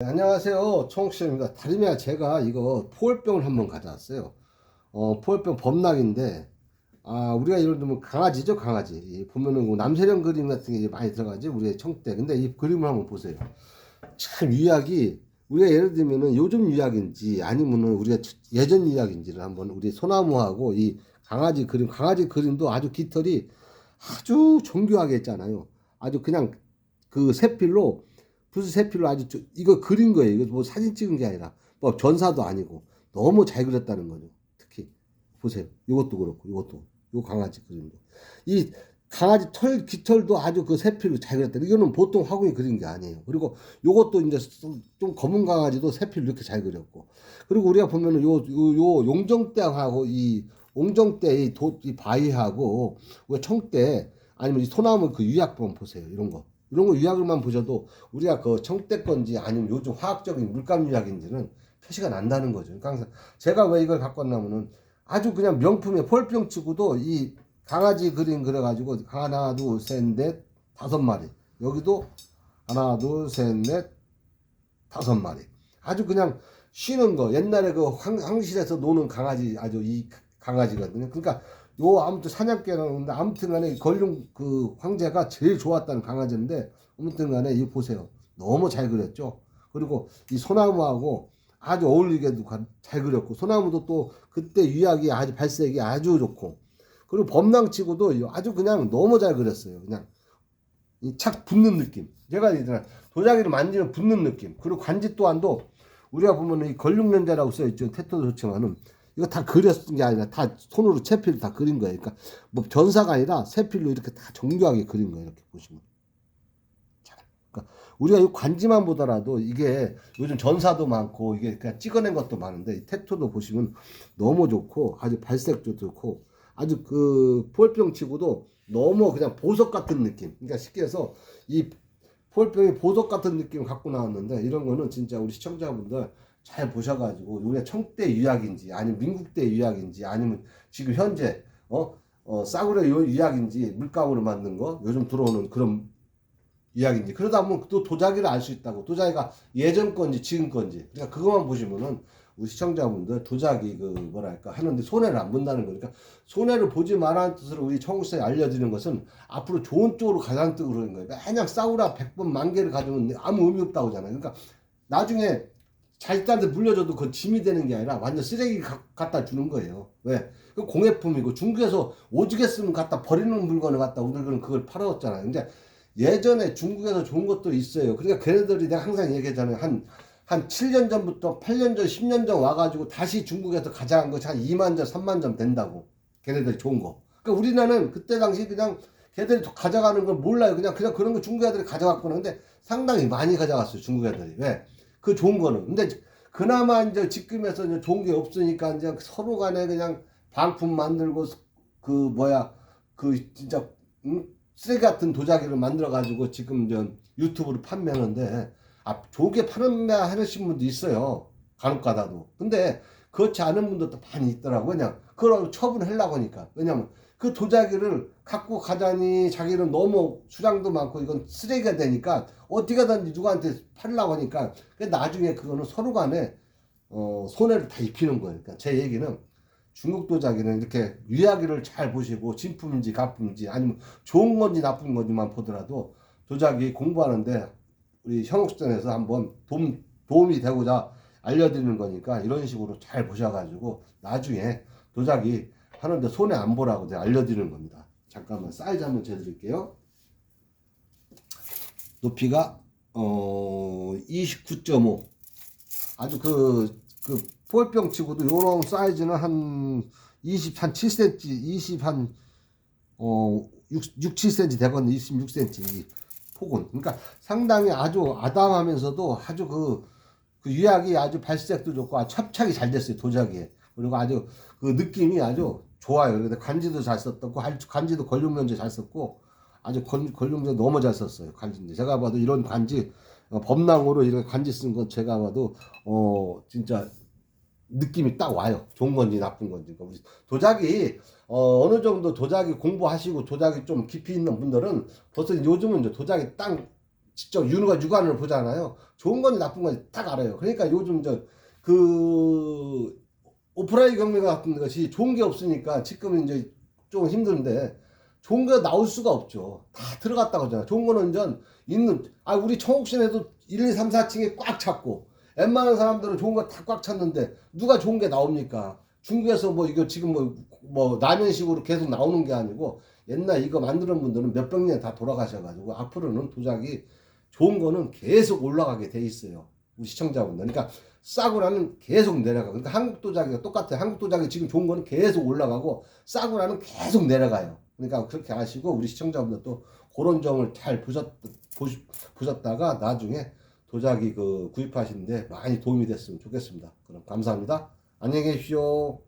네, 안녕하세요. 총옥씨입니다. 다름이 아니라 제가 이거 포월병을 한번 가져왔어요. 어, 포월병 범락인데, 아, 우리가 예를 들면 강아지죠, 강아지. 이 보면은 뭐 남세령 그림 같은 게 많이 들어가지, 우리의 청대. 근데 이 그림을 한번 보세요. 참 유약이, 우리가 예를 들면은 요즘 유약인지 아니면은 우리가 예전 유약인지를 한번 우리 소나무하고 이 강아지 그림, 강아지 그림도 아주 깃털이 아주 정교하게 했잖아요. 아주 그냥 그 세필로 붓을 세 필로 아주 저- 이거 그린 거예요. 이거 뭐 사진 찍은 게 아니라 뭐 전사도 아니고 너무 잘 그렸다는 거죠. 특히 보세요. 이것도 그렇고 이것도 요 강아지 그림도 이 강아지 털 깃털도 아주 그 세필로 잘 그렸다. 이거는 보통 화공이 그린 게 아니에요. 그리고 요것도 이제 좀 검은 강아지도 세필로 이렇게 잘 그렸고 그리고 우리가 보면은 요 요 요 용정대하고 이 옹정대 이, 도, 이 바위하고 청대 아니면 이 소나무 그 유약본 보세요. 이런 거. 이런 거 유약을만 보셔도 우리가 그 청대 건지 아니면 요즘 화학적인 물감 유약인지는 표시가 난다는 거죠. 그러니까 항상 제가 왜 이걸 갖고 왔냐면은 아주 그냥 명품의 폴병 치고도 이 강아지 그림 그려가지고 하나 둘 셋 넷 다섯 마리 여기도 하나 둘 셋 넷 다섯 마리 아주 그냥 쉬는 거 옛날에 그 황, 황실에서 노는 강아지 아주 이 강아지거든요. 그러니까 요 아무튼 사냥개라는데 아무튼 간에 걸룡 그 황제가 제일 좋았다는 강아지인데 아무튼 간에 이 보세요. 너무 잘 그렸죠. 그리고 이 소나무하고 아주 어울리게도 가- 잘 그렸고 소나무도 또 그때 유약이 아주 발색이 아주 좋고 그리고 범랑치고도 아주 그냥 너무 잘 그렸어요. 그냥 이착 붙는 느낌. 제가 이제 도자기를 만지면 붙는 느낌. 그리고 관지 또한도 우리가 보면 이 걸룡연자라고 써 있죠. 태토도 좋지만은 이거 다 그렸은 게 아니라 다 손으로 채필로 다 그린 거예요. 그러니까 뭐 전사가 아니라 세필로 이렇게 다 정교하게 그린 거예요. 이렇게 보시면. 자, 그러니까 우리가 이 관지만 보더라도 이게 요즘 전사도 많고 이게 그냥 찍어낸 것도 많은데 이 태토도 보시면 너무 좋고 아주 발색도 좋고 아주 그 폴병 치고도 너무 그냥 보석 같은 느낌. 그러니까 쉽게 해서 이 폴병이 보석 같은 느낌을 갖고 나왔는데 이런 거는 진짜 우리 시청자분들 잘 보셔가지고 우리가 청대 유약인지 아니면 민국대 유약인지 아니면 지금 현재 어, 어 싸구려 요 유약인지 물감으로 만든 거 요즘 들어오는 그런 유약인지 그러다 보면 또 도자기를 알 수 있다고 도자기가 예전 건지 지금 건지 그러니까 그것만 보시면은 우리 시청자분들 도자기 그 뭐랄까 하는데 손해를 안 본다는 거니까 손해를 보지 말라는 뜻으로 우리 청국사에 알려드리는 것은 앞으로 좋은 쪽으로 가장 뜨고 그러는 거예요. 그냥 싸우라 100번 만 개를 가지면 아무 의미 없다고 하잖아요. 그러니까 나중에 자식들한테 물려줘도 그 짐이 되는 게 아니라 완전 쓰레기 가- 갖다 주는 거예요. 왜? 그 공예품이고 중국에서 오지게 쓰면 갖다 버리는 물건을 갖다 우리는 그걸 팔아왔잖아요. 근데 예전에 중국에서 좋은 것도 있어요. 그러니까 걔네들이 내가 항상 얘기하잖아요. 한, 한 7년 전부터 8년 전, 10년 전 와가지고 다시 중국에서 가져간 것이 한 2만 점, 3만 점 된다고. 걔네들이 좋은 거. 그러니까 우리나라는 그때 당시 그냥 걔들이 가져가는 걸 몰라요. 그냥, 그냥 그런 거 중국 애들이 가져갔구나. 근데 상당히 많이 가져갔어요. 중국 애들이. 왜? 그 좋은 거는. 근데 그나마 이제 지금에서 이제 좋은 게 없으니까 이제 서로 간에 그냥 방품 만들고 그 뭐야 그 진짜 응? 쓰레기 같은 도자기를 만들어 가지고 지금 이제 유튜브로 판매하는데 아 좋게 판매하시는 분도 있어요 간혹 가다도 근데 그렇지 않은 분들도 많이 있더라고 그냥 그걸 처분하려고 하니까 왜냐면 그 도자기를 갖고 가자니 자기는 너무 수량도 많고 이건 쓰레기가 되니까 어떻게든지 누구한테 팔려고 하니까 그 나중에 그거는 서로 간에 어, 손해를 다 입히는 거예요. 그러니까 제 얘기는 중국 도자기는 이렇게 유야기를 잘 보시고 진품인지 가품인지 아니면 좋은 건지 나쁜 건지만 보더라도 도자기 공부하는데 우리 현옥전에서 한번 도움, 도움이 되고자 알려드리는 거니까 이런 식으로 잘 보셔가지고 나중에 도자기 하는데 손해 안 보라고 제가 알려드리는 겁니다. 잠깐만 사이즈 한번 재드릴게요. 높이가 어 29.5 아주 그, 그, 포획병 치고도 요런 사이즈는 한 20, 한 7cm, 20, 한, 어, 6, 6 7cm 되거든요. 26cm, 이 폭은. 그러니까 상당히 아주 아담하면서도 아주 그, 그 유약이 아주 발색도 좋고 아주 첩착이 잘 됐어요. 도자기에. 그리고 아주 그 느낌이 아주 좋아요. 근데 간지도 잘 썼고, 간지도 걸룡 면제 잘 썼고, 아주 걸, 걸룡 면제 너무 잘 썼어요. 간지인데. 제가 봐도 이런 간지, 어, 범랑으로 이렇게 간지 쓴 건 제가 봐도 어 진짜 느낌이 딱 와요. 좋은 건지 나쁜 건지. 그러니까 도자기 어, 어느 정도 도자기 공부하시고 도자기 좀 깊이 있는 분들은 벌써 요즘은 이제 도자기 딱 직접 윤과 육안을 보잖아요. 좋은 건지 나쁜 건지 딱 알아요. 그러니까 요즘 저그 오프라인 경매 같은 것이 좋은 게 없으니까 지금 이제 좀 힘든데 좋은 거 나올 수가 없죠. 다 들어갔다고 하잖아. 좋은 거는 전 있는 아 우리 청옥시내도 1, 2, 3, 4층에 꽉 찼고 웬만한 사람들은 좋은 거 다 꽉 찼는데 누가 좋은 게 나옵니까? 중국에서 뭐 이거 지금 뭐, 뭐 라면식으로 계속 나오는 게 아니고 옛날 이거 만드는 분들은 몇백 년 다 돌아가셔가지고 앞으로는 도자기 좋은 거는 계속 올라가게 돼 있어요. 우리 시청자분들. 그러니까 싸구라는 계속 내려가고. 그러니까 한국 도자기가 똑같아요. 한국 도자기 지금 좋은 거는 계속 올라가고 싸구라는 계속 내려가요. 그러니까 그렇게 아시고 우리 시청자분들도 그런 점을 잘 보셨, 보시, 보셨 다가 나중에 도자기 그 구입하시는데 많이 도움이 됐으면 좋겠습니다. 그럼 감사합니다. 안녕히 계십시오.